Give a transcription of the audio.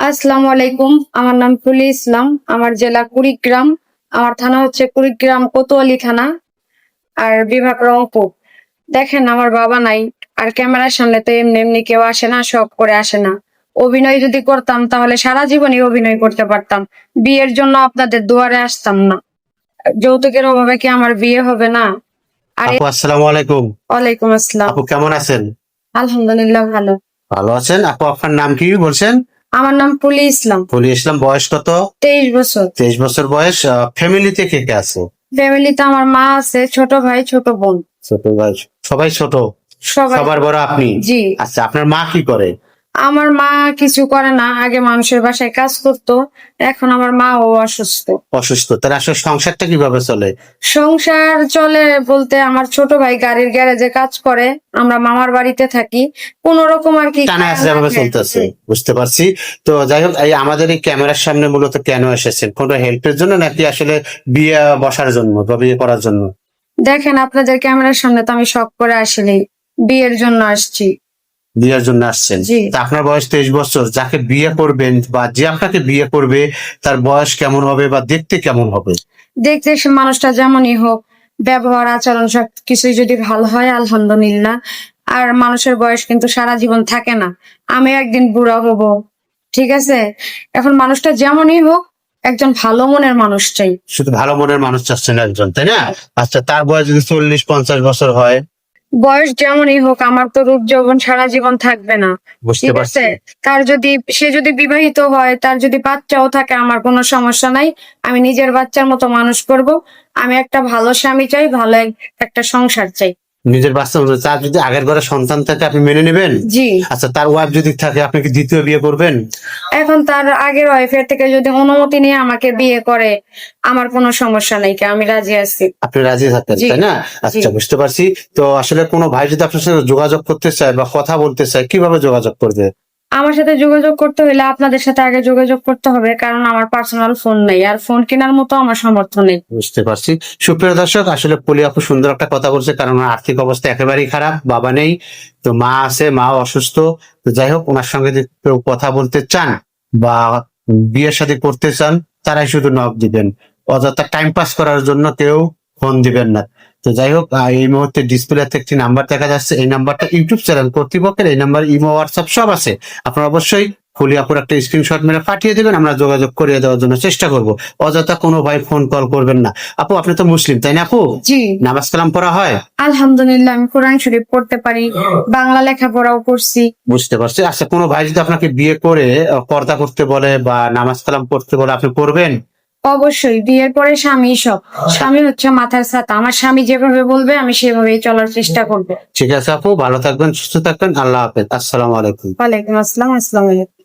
আসসালামু আলাইকুম। আমার নাম ফুলি ইসলাম। আমার জেলা কুড়িগ্রাম। আমার থানা হচ্ছে কুড়িগ্রাম কোতোয়ালি থানা আর বিভাগ রংপুর। দেখেন আমার বাবা নাই আর ক্যামেরার সামনে তো এমনি এমনি কেউ আসে না শখ করে আসে না। অভিনয় যদি করতাম তাহলে সারা জীবনই অভিনয় করতে পারতাম। বিয়ের জন্য আপনাদের দুয়ারে আসতাম না। যৌতুকের অভাবে কি আমার বিয়ে হবে না? আপু আসসালামু আলাইকুম। ওয়ালাইকুম আসসালাম। আপু কেমন আছেন? আলহামদুলিল্লাহ ভালো। ভালো আছেন? আপু আপনার নাম কি বলছেন? আমার নাম পুলি ইসলাম। পুলি ইসলাম বয়স কত? তেইশ বছর। তেইশ বছর বয়স ফ্যামিলিতে কে কে আছে? ফ্যামিলিতে আমার মা আছে ছোট ভাই ছোট বোন। ছোট ভাই সবাই ছোট? সবার বড় আপনি? জি। আচ্ছা আপনার মা কি করে? আমার মা কিছু করে না আগে মানুষের বাসায় কাজ করতো এখন আমার মা ও অসুস্থ। অসুস্থ তার আসলে সংসারটা কীভাবে চলে? সংসার চলে বলতে আমার ছোট ভাই গাড়ির গ্যারেজে কাজ করে আমরা মামার বাড়িতে থাকি কোন রকম আর কি টানা যেভাবে চলতেছে বুঝতে পারছি। তো যাই হোক এই আমাদের এই ক্যামেরার সামনে মূলত কেন এসেছেন? কোনো হেল্পের জন্য নাকি আসলে বিয়ে বসার জন্য বা বিয়ে করার জন্য? দেখেন আপনাদের ক্যামেরার সামনে তো আমি শখ করে আসিনি বিয়ের জন্য আসছি। বিয়ের জন্য আসছেন। আপনার বয়স তেইশ বছর যাকে বিয়ে করবেন বা যে আপনাকে বিয়ে করবে তার বয়স কেমন হবে বা দেখতে কেমন হবে? দেখতে সে মানুষটা যেমনই হোক ব্যবহার আচরণ সব কিছুই যদি ভালো হয় আলহামদুলিল্লাহ। আর মানুষের বয়স কিন্তু সারা জীবন থাকে না। আমি একদিন বুড়া হব ঠিক আছে? এখন মানুষটা যেমনই হোক একজন ভালো মনের মানুষ চাই। শুধু ভালো মনের মানুষ চাচ্ছেন একজন তাই না? আচ্ছা তার বয়স যদি চল্লিশ পঞ্চাশ বছর হয় বয়স যেমনই হোক আমার তো রূপ যৌবন সারা জীবন থাকবে না। বুঝতে ঠিক আছে? তার যদি সে যদি বিবাহিত হয় তার যদি বাচ্চাও থাকে আমার কোনো সমস্যা নাই। আমি নিজের বাচ্চার মতো মানুষ করব। আমি একটা ভালো স্বামী চাই ভালো একটা সংসার চাই। নিজের বাচ্চা তার যদি আগের ঘরে সন্তান থাকে আপনি মেনে নেবেন? জি। আচ্ছা তার ওয়াইফ যদি থাকে আপনি কি দ্বিতীয় বিয়ে করবেন? এখন তার আগের ওয়াইফের থেকে যদি অনুমতি নিয়ে আমাকে বিয়ে করে আমার কোনো সমস্যা নাই কি আমি রাজি আছি। আপনি রাজি থাকেন তাই না? আচ্ছা বুঝতে পারছি। তো আসলে কোনো ভাই যদি আপনার সাথে যোগাযোগ করতে চায় বা কথা বলতে চায় কীভাবে যোগাযোগ করবে? আমার সাথে যোগাযোগ করতে হলে আপনাদের সাথে আগে যোগাযোগ করতে হবে, কারণ আমার পার্সোনাল ফোন নেই আর ফোন কেনার মতো আমার সামর্থ্য নেই। বুঝতে পারছি। সুপ্রিয় দর্শক, আসলে পলি আপু সুন্দর একটা কথা বলছে, কারণ আর্থিক অবস্থা একেবারেই খারাপ, বাবা নেই, তো মা আছে, মা অসুস্থ, তো যাই হোক, ওনার সঙ্গে যদি কেউ কথা বলতে চান বা বিয়ের সাথে করতে চান, তারাই শুধু নক দিবেন। অযথা টাইম পাস করার জন্য কেউ ফোন দিবেন না। তো যাই হোক এই মুহূর্তে ডিসপ্লেতে একটি নাম্বার দেখা যাচ্ছে। এই নাম্বারটা ইউটিউব চ্যানেল কর্তৃপক্ষের এই নাম্বার ইমো হোয়াটসঅ্যাপ সব আছে। আপনারা অবশ্যই আপুর একটা স্ক্রিনশট মেরে পাঠিয়ে দেবেন আমরা যোগাযোগ করিয়ে দেওয়ার জন্য চেষ্টা করব। অযথা কোনো ভাই ফোন কল করবেন না। আপু আপনি তো মুসলিম তাই না আপু? জি। নামাজ কালাম পড়া হয়? আলহামদুলিল্লাহ আমি কোরআন শরীফ পড়তে পারি বাংলা লেখাপড়াও করছি। বুঝতে পারছি। আচ্ছা কোনো ভাই যদি আপনাকে বিয়ে করে পর্দা করতে বলে বা নামাজ কালাম পড়তে বলে আপনি করবেন অবশ্যই বিয়ের পরে স্বামী সব। স্বামী হচ্ছে মাথার ছাতা। আমার স্বামী যেভাবে বলবে আমি সেভাবেই চলার চেষ্টা করব। ঠিক আছে আপু ভালো থাকবেন সুস্থ থাকবেন আল্লাহ হাফেজ। আসসালামু আলাইকুম। ওয়ালাইকুম আসসালাম আসসালাম আলাইকুম।